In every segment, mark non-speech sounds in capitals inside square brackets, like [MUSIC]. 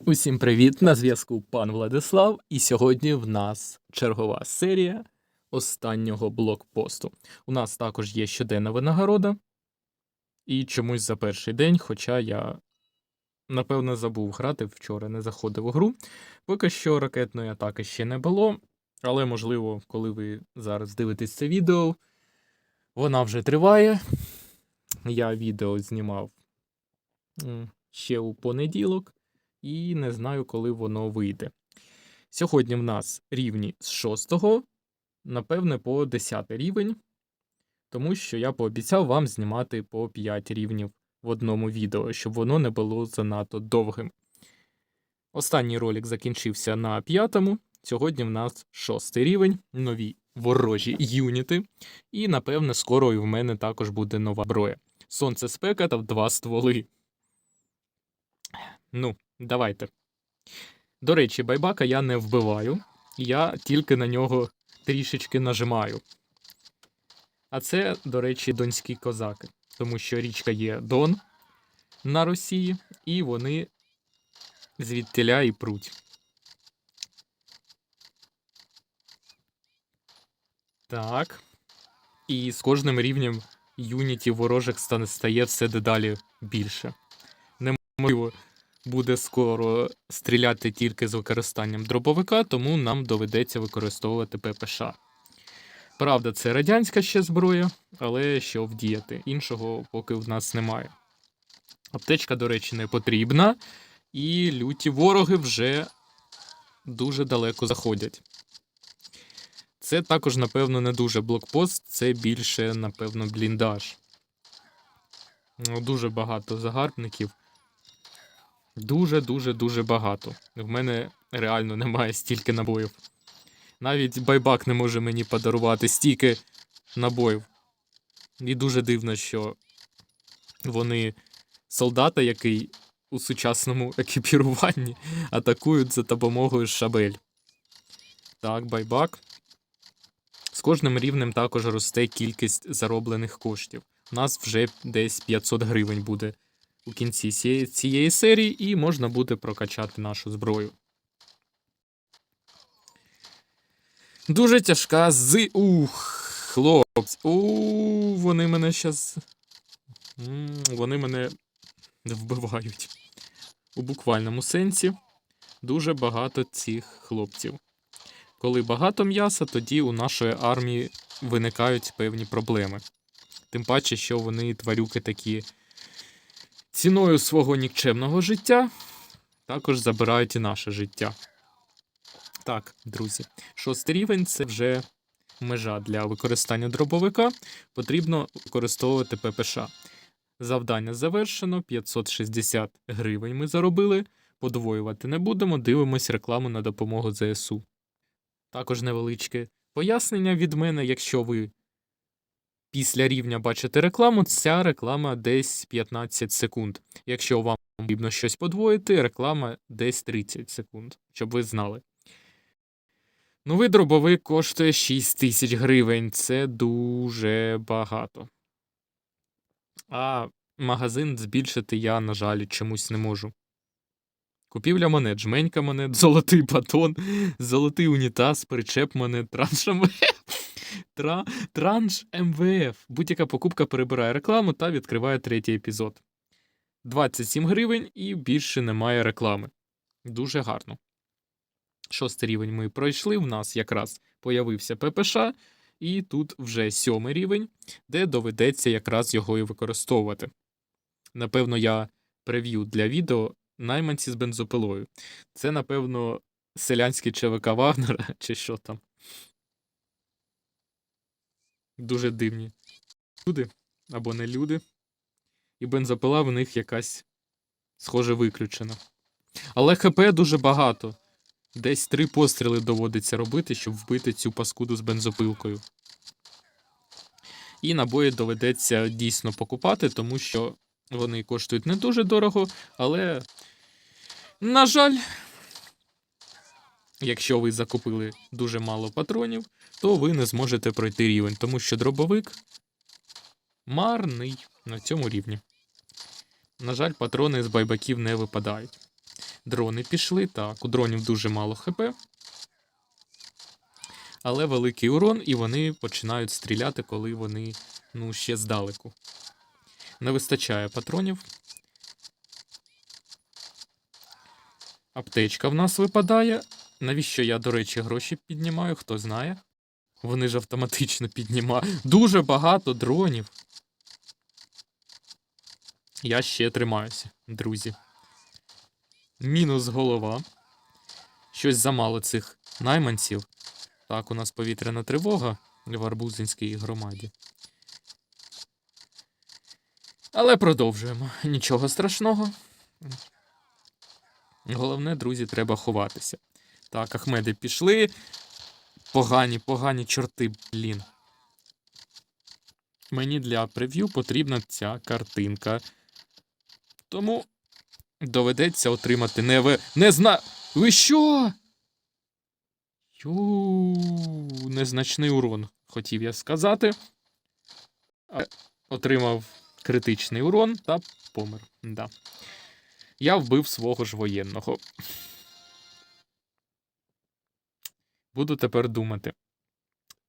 Усім привіт! На зв'язку пан Владислав, і сьогодні в нас чергова серія останнього блокпосту. У нас також є щоденна винагорода, і чомусь за перший день, хоча я напевно забув грати вчора, не заходив у гру. Поки що ракетної атаки ще не було, але можливо, коли ви зараз дивитесь це відео, вона вже триває. Я відео знімав ще у понеділок і не знаю, коли воно вийде. Сьогодні в нас рівні з 6, напевне, по 10 рівень, тому що я пообіцяв вам знімати по 5 рівнів в одному відео, щоб воно не було занадто довгим. Останній ролик закінчився на п'ятому. Сьогодні в нас шостий рівень, нові ворожі юніти. І, напевне, скоро і в мене також буде нова зброя. Сонце спека та два стволи. Ну, давайте. До речі, байбака я не вбиваю, я тільки на нього трішечки нажимаю. А це, до речі, донські козаки, тому що річка є Дон на Росії, і вони звідтиля і пруть. Так. І з кожним рівнем юнітів ворожих стане стає все дедалі більше. Неможливо буде скоро стріляти тільки з використанням дробовика, тому нам доведеться використовувати ППШ. Правда, це радянська ще зброя, але що вдіяти? Іншого поки в нас немає. Аптечка, до речі, не потрібна, і люті вороги вже дуже далеко заходять. Це також, напевно, не дуже блокпост, це більше, напевно, бліндаж. Ну, Дуже багато загарбників. Дуже, дуже, дуже багато. В мене реально немає стільки набоїв. Навіть байбак не може мені подарувати стільки набоїв. І дуже дивно, що вони солдата, який у сучасному [LAUGHS] екіпіруванні атакують за допомогою шабель. Так, байбак. З кожним рівнем також росте кількість зароблених коштів. У нас вже десь 500 гривень буде у кінці цієї, серії, і можна буде прокачати нашу зброю. Дуже тяжка з. Ух, хлопці. У, вони мене щас. Вони мене вбивають. У буквальному сенсі дуже багато цих хлопців. Коли багато м'яса, тоді у нашої армії виникають певні проблеми. Тим паче, що вони тварюки такі ціною свого нікчемного життя також забирають і наше життя. Так, друзі, шостий рівень це вже межа для використання дробовика. Потрібно використовувати ППШ. Завдання завершено, 560 гривень ми заробили. Подвоювати не будемо, дивимось рекламу на допомогу ЗСУ. Також невеличке пояснення від мене, якщо ви після рівня бачите рекламу, ця реклама десь 15 секунд. Якщо вам потрібно щось подвоїти, реклама десь 30 секунд, щоб ви знали. Новий дробовик коштує 6 тисяч гривень. Це дуже багато. А магазин збільшити я, на жаль, чомусь не можу. Купівля монет, жменька монет, [LAUGHS] золотий батон, золотий унітаз, причеп монет, транш МВФ. Тра... Транш МВФ. Будь-яка покупка перебирає рекламу та відкриває третій епізод. 27 гривень і більше немає реклами. Дуже гарно. Шостий рівень ми пройшли. В нас якраз появився ППШ, і тут вже сьомий рівень, де доведеться якраз його і використовувати. Напевно, я прев'ю для відео найманці з бензопилою. Це, напевно, селянський ЧВК Вагнера, [LAUGHS] чи що там. Дуже дивні люди або не люди. І бензопила в них якась, схоже, виключена. Але ХП дуже багато. Десь три постріли доводиться робити, щоб вбити цю паскуду з бензопилкою. І набої доведеться дійсно покупати, тому що вони коштують не дуже дорого, але, на жаль, якщо ви закупили дуже мало патронів, то ви не зможете пройти рівень, тому що дробовик марний на цьому рівні. На жаль, патрони з байбаків не випадають. Дрони пішли. Так, у дронів дуже мало ХП. Але великий урон, і вони починають стріляти, коли вони ну, ще здалеку. Не вистачає патронів. Аптечка в нас випадає. Навіщо я, до речі, гроші піднімаю, хто знає. Вони ж автоматично піднімають. Дуже багато дронів. Я ще тримаюся, друзі. Мінус голова. Щось замало цих найманців. Так, у нас повітряна тривога в Арбузинській громаді. Але продовжуємо. Нічого страшного. Головне, друзі, треба ховатися. Так, Ахмеди пішли. Погані, погані чорти, блін. Мені для прев'ю потрібна ця картинка. Тому доведеться отримати не ви. Не зна. Ви що? Ю, незначний урон, хотів я сказати. Але отримав критичний урон та помер. Да. Я вбив свого ж воєнного. Буду тепер думати.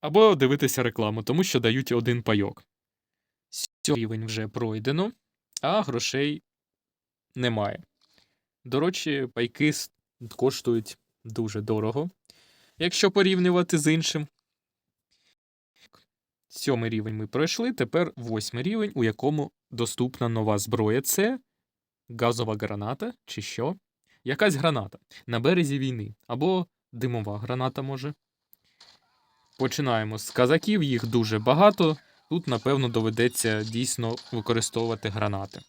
Або дивитися рекламу, тому що дають один пайок. Сьомий рівень вже пройдено, а грошей немає. До речі, пайки коштують дуже дорого, якщо порівнювати з іншим. Сьомий рівень ми пройшли, тепер восьмий рівень, у якому доступна нова зброя. Це газова граната чи що? Якась граната на березі війни. Або димова граната може. Починаємо з казаків, їх дуже багато. Тут, напевно, доведеться дійсно використовувати гранати.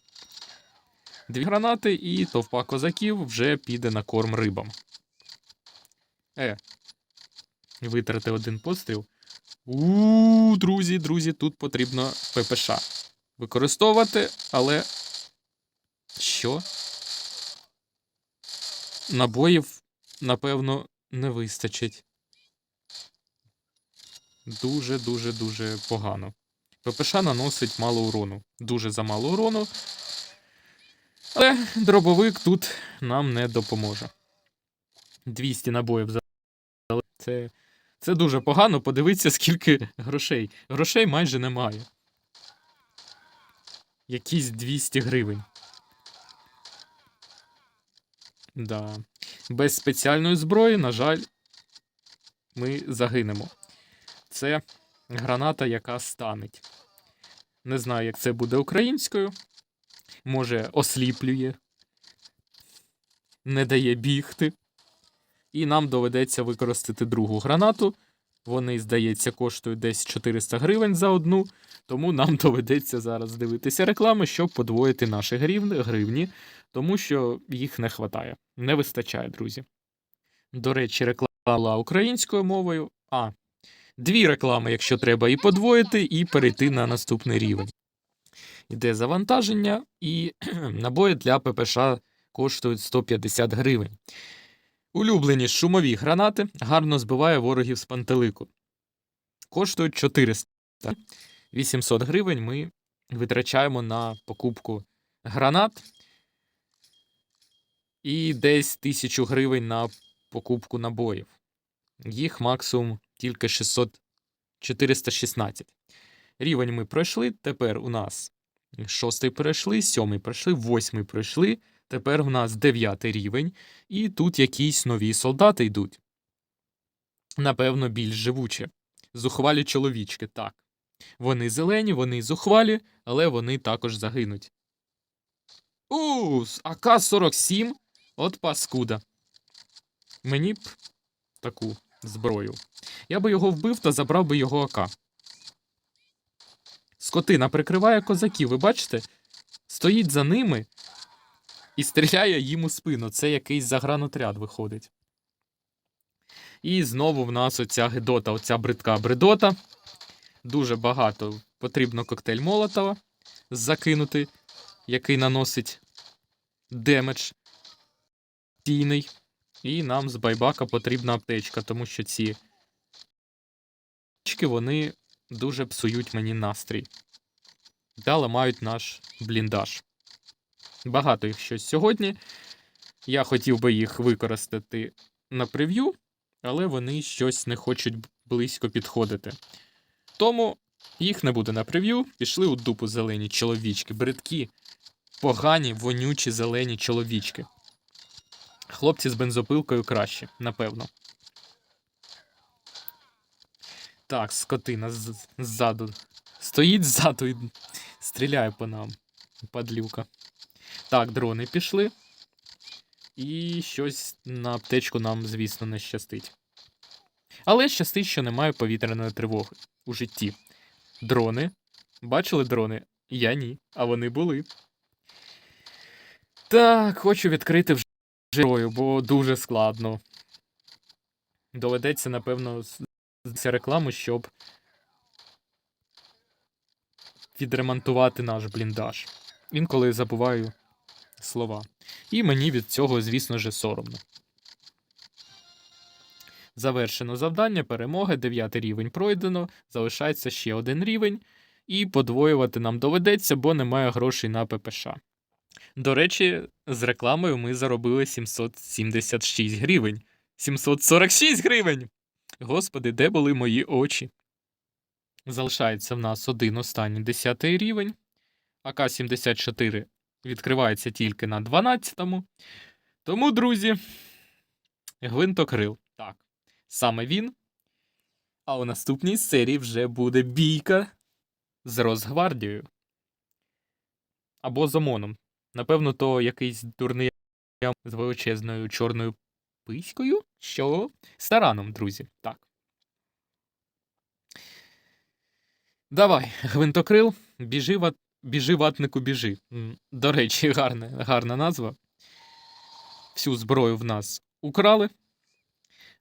Дві гранати, і товпа козаків вже піде на корм рибам. Е. Витрати один постріл. У, друзі, друзі, тут потрібно ППШ використовувати, але. Що? Набоїв, напевно, не вистачить. Дуже, дуже, дуже погано. ППШ наносить мало урону. Дуже замало урону. Але дробовик тут нам не допоможе. 200 набоїв за. Це, це дуже погано. Подивіться, скільки грошей. Грошей майже немає. Якісь 200 гривень. Да. Без спеціальної зброї, на жаль, ми загинемо. Це граната, яка станеть. Не знаю, як це буде українською. Може, осліплює, не дає бігти. І нам доведеться використати другу гранату. Вони, здається, коштують десь 400 гривень за одну. Тому нам [LAUGHS] доведеться зараз дивитися реклами, щоб подвоїти наші гривні, тому що їх не вистачає. Не вистачає, друзі. До речі, реклама була українською мовою. А, дві реклами, якщо треба, і подвоїти, і перейти на наступний рівень. Іде завантаження, і [CLEARS THROAT] набої для ППШ коштують 150 гривень. Улюблені шумові гранати гарно збиває ворогів з пантелику. Коштують 400. 800 гривень ми витрачаємо на покупку гранат і десь 1000 гривень на покупку набоїв. Їх максимум тільки 600 416. Рівень ми пройшли. Тепер у нас шостий пройшли, сьомий пройшли, восьмий пройшли. Тепер у нас дев'ятий рівень, і тут якісь нові солдати йдуть. Напевно, більш живучі. Зухвалі чоловічки, так. Вони зелені, вони зухвалі, але вони також загинуть. У, АК-47. От паскуда. Мені б таку зброю. Я би його вбив та забрав би його АК. Скотина прикриває козаків, ви бачите? Стоїть за ними і стріляє їм у спину. Це якийсь загранотряд виходить. І знову в нас оця гидота, оця бридка бредота. Дуже багато потрібно коктейль Молотова закинути, який наносить демедж стійний. І нам з байбака потрібна аптечка, тому що ці аптечки вони дуже псують мені настрій. Та ламають наш бліндаж. Багато їх щось сьогодні. Я хотів би їх використати на прев'ю, але вони щось не хочуть близько підходити. Тому їх не буде на прев'ю. Пішли у дупу зелені чоловічки, бридкі, погані, вонючі зелені чоловічки. Хлопці з бензопилкою краще, напевно. Так, скотина ззаду. Стоїть ззаду і стріляє по нам. Падлюка. Так, дрони пішли. І щось на аптечку нам, звісно, не щастить. Але щастить, що немає повітряної тривоги у житті. Дрони. Бачили дрони? Я ні, а вони були. Так, хочу відкрити вже зброю, бо дуже складно. Доведеться, напевно, рекламу, щоб відремонтувати наш бліндаж. Інколи забуваю слова. І мені від цього, звісно ж, соромно. Завершено завдання, перемоги, 9 рівень пройдено, залишається ще один рівень, і подвоювати нам доведеться, бо немає грошей на ППШ. До речі, з рекламою ми заробили 776 гривень. 746 гривень! Господи, де були мої очі? Залишається в нас один останній 10 рівень. АК-74 відкривається тільки на 12-му. Тому, друзі, гвинтокрил. Саме він. А у наступній серії вже буде бійка з Росгвардією. Або з ОМОНом. Напевно, то якийсь дурний з величезною чорною пиською. Що? З тараном, друзі. Так. Давай, гвинтокрил, біжи, ват... біжи ватнику, біжи. До речі, гарна, гарна назва. Всю зброю в нас украли.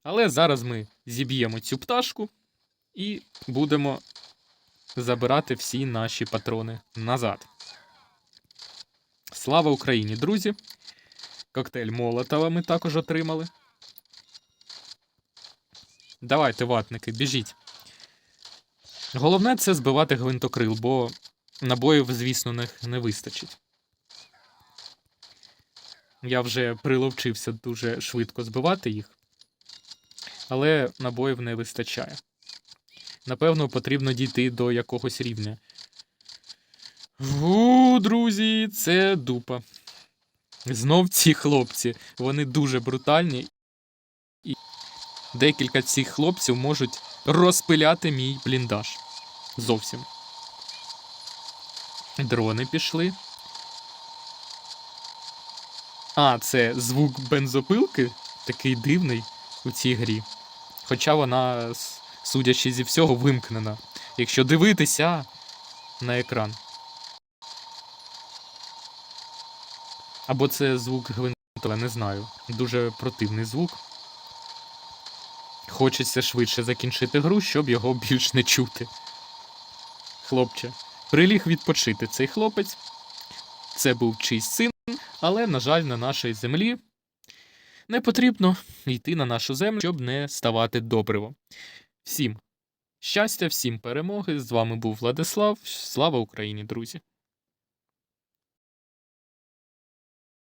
Але зараз ми зіб'ємо цю пташку і будемо забирати всі наші патрони назад. Слава Україні, друзі! Коктейль Молотова ми також отримали. Давайте, ватники, біжіть. Головне це збивати гвинтокрил, бо набоїв, звісно, не, не вистачить. Я вже приловчився дуже швидко збивати їх, але набоїв не вистачає. Напевно, потрібно дійти до якогось рівня. У, друзі, це дупа. Знов ці хлопці. Вони дуже брутальні. І декілька цих хлопців можуть розпиляти мій бліндаж. Зовсім. Дрони пішли. А, це звук бензопилки такий дивний у цій грі. Хоча вона, судячи зі всього, вимкнена. Якщо дивитися на екран. Або це звук гвинтова, не знаю. Дуже противний звук. Хочеться швидше закінчити гру, щоб його більш не чути. Хлопче, приліг відпочити цей хлопець. Це був чийсь син, але, на жаль, на нашій землі не потрібно йти на нашу землю, щоб не ставати добривом. Всім щастя, всім перемоги. З вами був Владислав. Слава Україні, друзі!